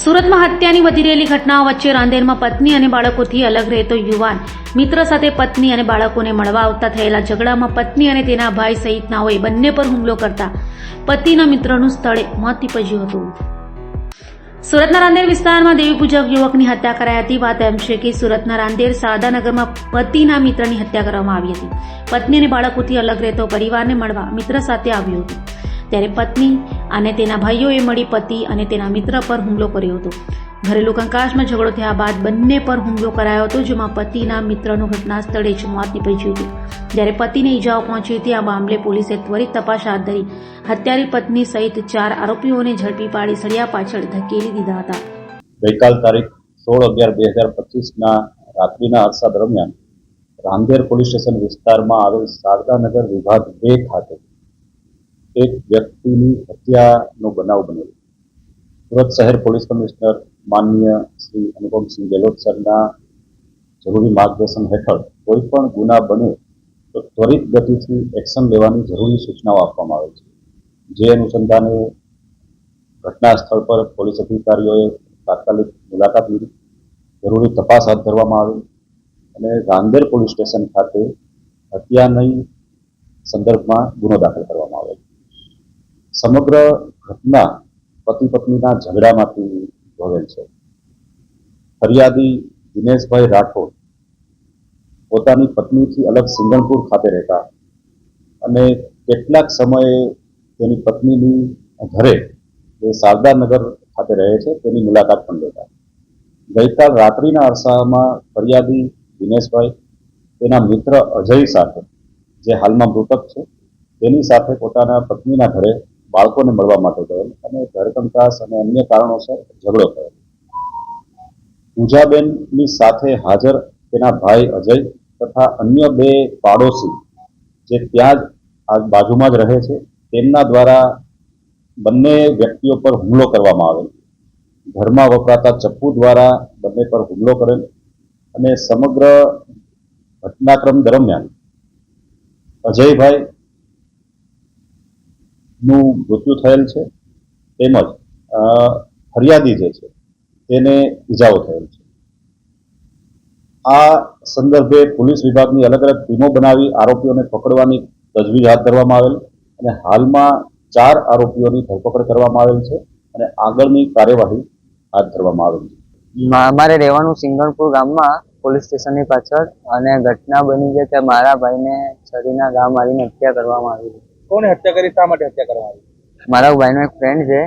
સુરતમાં હત્યાની વધી રહેલી ઘટનાઓ વચ્ચે રાંદેરમાં પત્ની અને બાળકોથી અલગ રહેતો યુવાન. મિત્ર સાથે પત્ની અને બાળકોને મળવા આવતા થયેલા ઝઘડામાં પત્ની અને તેના ભાઈ સહિતનાઓએ બંને પર હુમલો કરતા પતિના મિત્રનું સ્થળે મોત નીપજ્યું હતું. સુરતના રાંદેર વિસ્તારમાં દેવી પૂજક યુવકની હત્યા કરાઈ હતી. વાત એમ છે કે સુરતના રાંદેર શારદાનગરમાં પતિના મિત્રની હત્યા કરવામાં આવી હતી. પત્ની અને બાળકોથી અલગ રહેતો પરિવારને મળવા મિત્ર સાથે આવ્યું હતું. ત્યારે પત્ની અને તેના ભાઈઓએ મળી પતિ અને તેના મિત્ર પર હુમલો કર્યો હતો. ઘરેલું કંકાસમાં ઝઘડો થયા બાદ બંને પર હુમલો કરાયો હતો, જેમાં પતિના મિત્રનું ઘટના સ્થળે જ મોત નીપજ્યું હતું. જ્યારે પતિને ઈજાઓ પહોંચી હતી, આ મામલે પોલીસે ત્વરિત તપાસ હાથ ધરી હત્યારી પત્ની સહિત ચાર આરોપીઓને ઝડપી પાડી સળિયા પાછળ ધકેલી દીધા હતા. ગઈકાલ તારીખ સોળ અગિયાર બે હજાર પચીસના રાત્રિના અરસા દરમિયાન રાંદેર પોલીસ સ્ટેશન વિસ્તારમાં આવેલ શારદાનગર વિભાગ બે ખાતે એક વ્યક્તિની હત્યાનો બનાવ બનેલો. સુરત શહેર પોલીસ કમિશનર માનનીય શ્રી અનુપમસિંહ ગેહલોત સરના જરૂરી માર્ગદર્શન હેઠળ કોઈ પણ ગુના બને તો ત્વરિત ગતિથી એક્શન લેવાની જરૂરી સૂચનાઓ આપવામાં આવે છે. જે અનુસંધાને ઘટના સ્થળ પર પોલીસ અધિકારીઓએ તાત્કાલિક મુલાકાત લીધી. જરૂરી તપાસ હાથ ધરવામાં આવી અને રાંદેર પોલીસ સ્ટેશન ખાતે હત્યાની સંદર્ભમાં ગુનો દાખલ કરવામાં આવ્યો. સમગ્ર ઘટના પતિ પત્નીના ઝઘડામાંથી ઉદ્ભવેલ છે. ફરિયાદી દિનેશભાઈ રાઠોડ પોતાની પત્નીથી અલગ સિંગણપુર ખાતે રહેતા અને કેટલાક સમયે તેની પત્નીની ઘરે એ શારદાનગર ખાતે રહે છે. તેની મુલાકાત પણ લેતા. ગઈકાલ રાત્રિના અરસામાં ફરિયાદી દિનેશભાઈ તેના મિત્ર અજય સાથે, જે હાલમાં મૃતક છે, તેની સાથે પોતાના પત્નીના ઘરે બાળકોને મળવા માટે ગયેલ અને ઘરકંકાસ અને અન્ય કારણોસર ઝઘડો થયો. પૂજાબેનની સાથે હાજર તેના ભાઈ અજય તથા અન્ય બે પાડોશી જે ત્યાં જ બાજુમાં જ રહે છે, તેમના દ્વારા બંને વ્યક્તિઓ પર હુમલો કરવામાં આવેલ. ઘરમાં વપરાતા ચપ્પુ દ્વારા બંને પર હુમલો કરેલ અને સમગ્ર ઘટનાક્રમ દરમિયાન અજયભાઈ નું મૃત્યુ થયેલ છે. તેમજ ફરિયાદી જે છે, તેને ઈજાઓ થયેલ છે. આ સંદર્ભે પોલીસ વિભાગની અલગ અલગ ટીમો બનાવી આરોપીઓને પકડવાની તજવીજ હાથ ધરવામાં આવેલ અને હાલમાં ચાર આરોપીઓની ધરપકડ કરવામાં આવેલ છે અને આગળની કાર્યવાહી હાથ ધરવામાં આવેલ છે. મારે રહેવાનું સિંગણપુર ગામમાં પોલીસ સ્ટેશનની પાછળ અને ઘટના બની છે કે મારા ભાઈને છરીના ગામ મારીને હત્યા કરવામાં આવી છે. કોને હત્યા કરી શા માટે હત્યા કરવામાં આવી મારા ભાઈનો એક ફ્રેન્ડ છે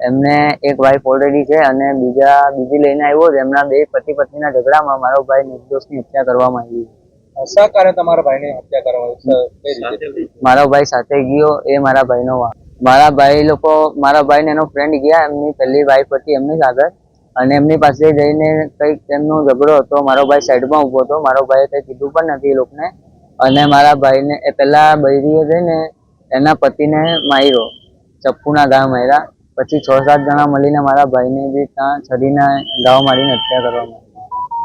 એમને એક વાઈફ ઓલરેડી છે અને બીજા બીજી લઈને આવ્યો છે એમના બે પતિ પત્નીના ઝઘડામાં મારો ભાઈ નિર્દોષની હત્યા કરવામાં આવી શા કારણે તમારા ભાઈને હત્યા કરવામાં આવી મારો ભાઈ સાથે ગયો એ મારા ભાઈનો. મારા ભાઈ લોકો મારા ભાઈ ને એનો ફ્રેન્ડ ગયા એમની પહેલી વાઈફ હતી એમની જ આગળ. અને એમની પાસે જઈને કંઈક એમનો ઝઘડો હતો મારો ભાઈ સાઈડમાં ઊભો હતો મારો ભાઈએ કંઈ કીધું પણ નથી એ લોકોને. અને મારા ભાઈને એ પહેલા બૈરીએ જઈને એના પતિને માર્યો. ચપ્પુના ઘા માર્યા. પછી છ સાત જણા મળીને મારા ભાઈને બી ત્યાં છરીને ઘાવ મારીને હત્યા કરવામાં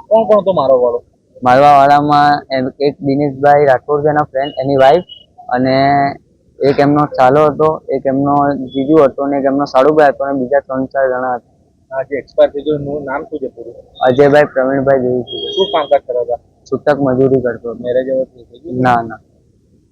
કોણ કોણ તો મારો વાળો? મારવા વાળામાં એક દિનેશભાઈ રાઠોડ છે એના ફ્રેન્ડ એની વાઈફ અને એક એમનો ચાલો હતો એક એમનો જીજુ હતો અને એક એમનો સાડુભાઈ હતો અને બીજા ત્રણ ચાર જણા હતા. આજે એક્સપાયર થઈ ગયું. નામ શું છે પૂરું? અજયભાઈ પ્રવીણભાઈ જેવી છે. શું કામકાજ કરતા હતા? છૂટક મજૂરી કરતો મેરેજ એવો ના ના.